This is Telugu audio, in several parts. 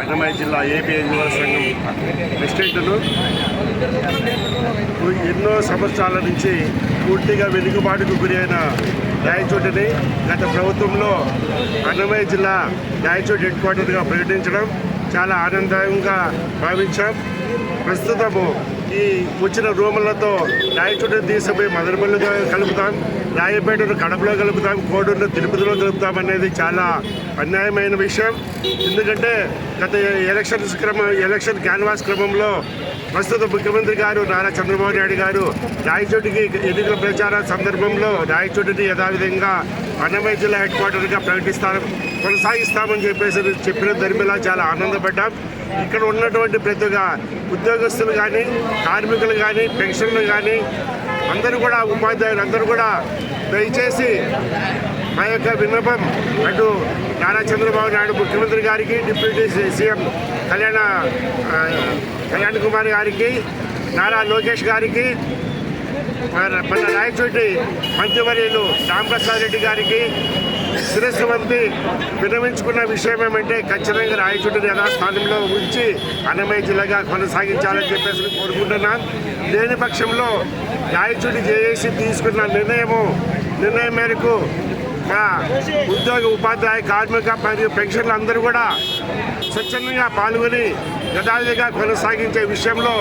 అన్నమయ్య జిల్లా ఏపీ ఎన్జిఓ సంఘం ప్రెసిడెంట్ను ఎన్నో సంవత్సరాల నుంచి పూర్తిగా వెనుకబాటుకు గురైన రాయచోటిని గత ప్రభుత్వంలో అన్నమయ్య జిల్లా రాయచోటి హెడ్ క్వార్టర్గా ప్రకటించడం చాలా ఆనందంగా భావించాం. ప్రస్తుతము ఈ వచ్చిన రూములతో రాయచోటిని తీసుకుపోయి మదనపల్లిలో కలుపుతాం. రాయపేటను కడపలో కలుపుతాం. కోడూరులో తిరుపతిలో కలుపుతాం అనేది చాలా అన్యాయమైన విషయం. ఎందుకంటే గత ఎలక్షన్స్ క్రమం ఎలక్షన్ క్యాన్వాస్ క్రమంలో ప్రస్తుత ముఖ్యమంత్రి గారు నారా చంద్రబాబు నాయుడు గారు రాయచోటికి ఎన్నికల ప్రచార సందర్భంలో రాయచోటిని యథావిధంగా అన్నమయ్య జిల్లా హెడ్ క్వార్టర్గా ప్రకటిస్తాం కొనసాగిస్తామని చెప్పేసి చెప్పిన ధర్మిలా చాలా ఆనందపడ్డాం. ఇక్కడ ఉన్నటువంటి ప్రతి ఒక్క ఉద్యోగస్తులు కానీ కార్మికులు కానీ పెన్షన్లు కానీ అందరూ కూడా ఉపాధ్యాయులు అందరూ కూడా దయచేసి మా యొక్క విన్నపం అటు నారా చంద్రబాబు నాయుడు ముఖ్యమంత్రి గారికి డిప్యూటీ సీఎం కళ్యాణ కళ్యాణ్ కుమార్ గారికి నారా లోకేష్ గారికి మన మన రాయచోటి మంత్రివర్యులు రామప్రసాద్ రెడ్డి గారికి శిరస్సు వంపి విరమించుకున్న విషయం ఏమంటే ఖచ్చితంగా రాయచోటిని యథాస్థానంలో ఉంచి అన్నమయ్య జిల్లాగా కొనసాగించాలని చెప్పేసి కోరుకుంటున్నాను. లేని పక్షంలో రాయచోటి జేఏసీ తీసుకున్న నిర్ణయము నిర్ణయం మేరకు మా ఉద్యోగ ఉపాధ్యాయ కార్మిక మరియు పెన్షన్లు అందరూ కూడా స్వచ్ఛందంగా పాల్గొని యథావిధిగా కొనసాగించే విషయంలో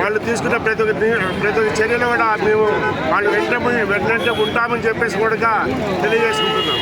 వాళ్ళు తీసుకున్న ప్రతి ఒక్క ప్రతి ఒక్క చర్యలు కూడా మేము వాళ్ళు వెంటనే వెంటనే ఉంటామని చెప్పేసి కూడా తెలియజేసుకుంటున్నాం